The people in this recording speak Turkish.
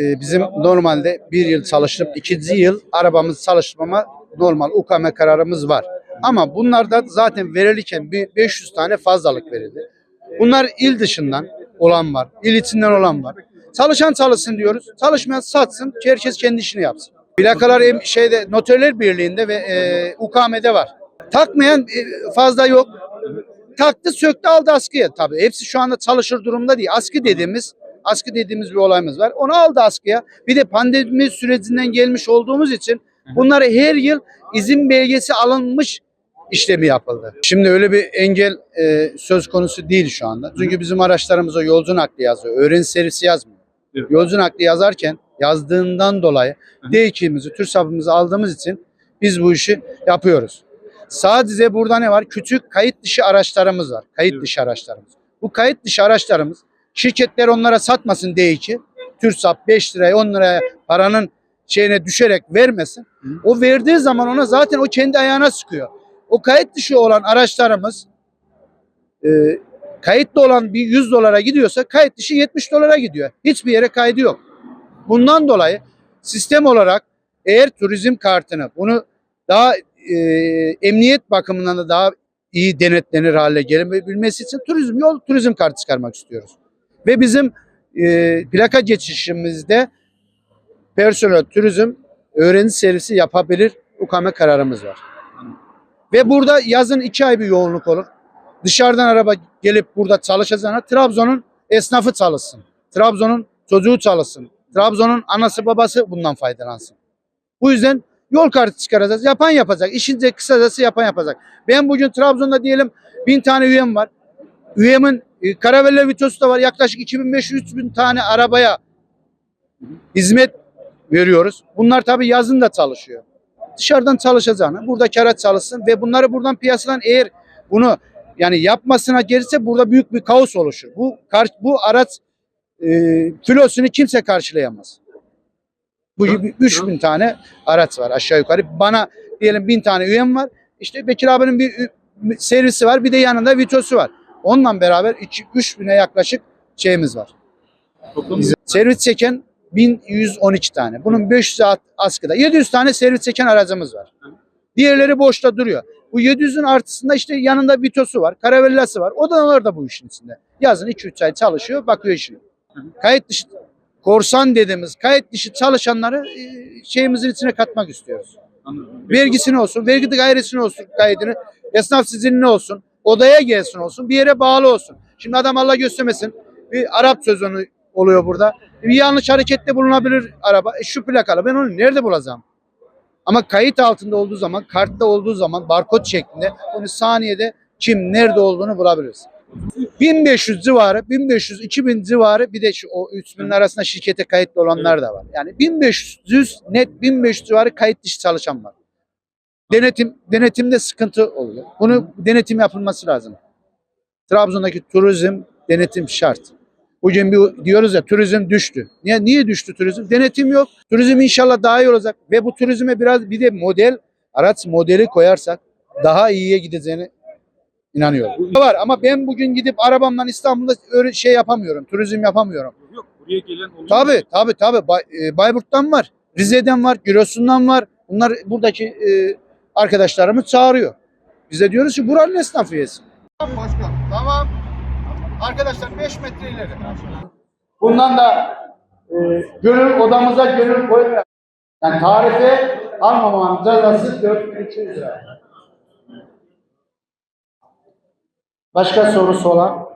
e, bizim normalde bir yıl çalıştırıp ikinci yıl arabamızı çalıştırmama normal UKM kararımız var. Ama bunlarda zaten verilirken bir 500 tane fazlalık verildi. Bunlar il dışından olan var, il içinden olan var. Çalışan çalışsın diyoruz. Çalışmayan satsın, herkes kendi işini yapsın. Plakalar şeyde Noterler Birliği'nde ve e, UKM'de var. Takmayan e, fazla yok. Taktı, söktü, aldı askıya. Tabii hepsi şu anda çalışır durumda değil. Askı dediğimiz askı dediğimiz bir olayımız var. Onu aldı askıya. Bir de pandemi sürecinden gelmiş olduğumuz için bunları her yıl izin belgesi alınmış işlemi yapıldı. Şimdi öyle bir engel e, söz konusu değil şu anda. Çünkü bizim araçlarımıza yolcu nakli yazıyor. Öğrenci servisi yazmıyor. Evet. Yolcu nakli yazarken yazdığından dolayı Hı. D2'mizi, tür sapımızı aldığımız için biz bu işi yapıyoruz. Sadece burada ne var? Küçük kayıt dışı araçlarımız var. Kayıt Evet. dışı araçlarımız. Bu kayıt dışı araçlarımız şirketler onlara satmasın D2. TÜRSAP 5 liraya 10 liraya paranın şeyine düşerek vermesin. Hı. O verdiği zaman ona zaten o kendi ayağına sıkıyor. O kayıt dışı olan araçlarımız e, kayıtlı olan bir 100 dolara gidiyorsa kayıt dışı 70 dolara gidiyor. Hiçbir yere kaydı yok. Bundan dolayı sistem olarak eğer turizm kartını bunu daha e, emniyet bakımından da daha iyi denetlenir hale gelebilmesi için turizm yol turizm kartı çıkarmak istiyoruz. Ve bizim e, plaka geçişimizde personel turizm öğrenci servisi yapabilir UKM kararımız var. Ve burada yazın iki ay bir yoğunluk olur. Dışarıdan araba gelip burada çalışacağına Trabzon'un esnafı çalışsın. Trabzon'un çocuğu çalışsın. Trabzon'un anası babası bundan faydalansın. Bu yüzden yol kartı çıkaracağız. Yapan yapacak. İşin de kısacası yapan yapacak. Ben bugün Trabzon'da diyelim bin tane üyem var. Üyemin e, Karavelle Vitosu da var. Yaklaşık 2500-3000 tane arabaya hizmet veriyoruz. Bunlar tabii yazın da çalışıyor. Dışarıdan çalışacağını, buradaki araç çalışsın ve bunları buradan piyasadan eğer bunu yani yapmasına gelirse burada büyük bir kaos oluşur. Bu bu araç e, filosunu kimse karşılayamaz. Bu gibi 3000 tane araç var aşağı yukarı. Bana diyelim 1000 tane üyem var. İşte Bekir abinin bir servisi var. Bir de yanında Vitosu var. Onunla beraber 3000'e yaklaşık şeyimiz var. Toplam Servis çeken 1112 tane. Bunun 500 at- askıda. 700 tane servis çeken aracımız var. Diğerleri boşta duruyor. Bu 700'ün artısında işte yanında Vitosu var, Caravella'sı var. O da onlar da bu işin içinde. Yazın 2-3 ay çalışıyor, bakıyor işine. Kayıt dışı korsan dediğimiz kayıt dışı çalışanları e, şeyimizin içine katmak istiyoruz. Anladım. Vergisini olsun, vergi dairesini olsun kaydını, esnaf sizinli olsun, odaya gelsin olsun, bir yere bağlı olsun. Şimdi adam Allah göstermesin bir Arap sözünü oluyor burada. Bir yanlış harekette bulunabilir araba. E, şu plakalı ben onu nerede bulacağım? Ama kayıt altında olduğu zaman, kartta olduğu zaman barkod şeklinde onu saniyede kim nerede olduğunu bulabiliriz. 1500 civarı, 1500-2000 civarı bir de şu o 3000'in arasında şirkete kayıtlı olanlar da var. Yani 1500 net 1500 civarı kayıt dışı çalışan var. Denetim denetimde sıkıntı oluyor. Bunu denetim yapılması lazım. Trabzon'daki turizm denetim şart. Bugün bir diyoruz ya turizm düştü. Niye niye düştü turizm? Denetim yok. Turizm inşallah daha iyi olacak ve bu turizme biraz bir de model araç modeli koyarsak daha iyiye gideceğini inanıyorum. Var ama ben bugün gidip arabamla İstanbul'da öyle şey yapamıyorum. Turizm yapamıyorum. Yok buraya gelen oluyor. Tabii tabii tabii. Bay, e, Bayburt'tan var. Rize'den var. Giresun'dan var. Bunlar buradaki e, arkadaşlarımız çağırıyor. Biz de diyoruz ki buranın esnafıyız. Başkan tamam. Arkadaşlar 5 metre ileri. Bundan da e, gönül odamıza gönül koyuyor. Yani tarife almamanın cezası 4200 lira. Başka sorusu olan?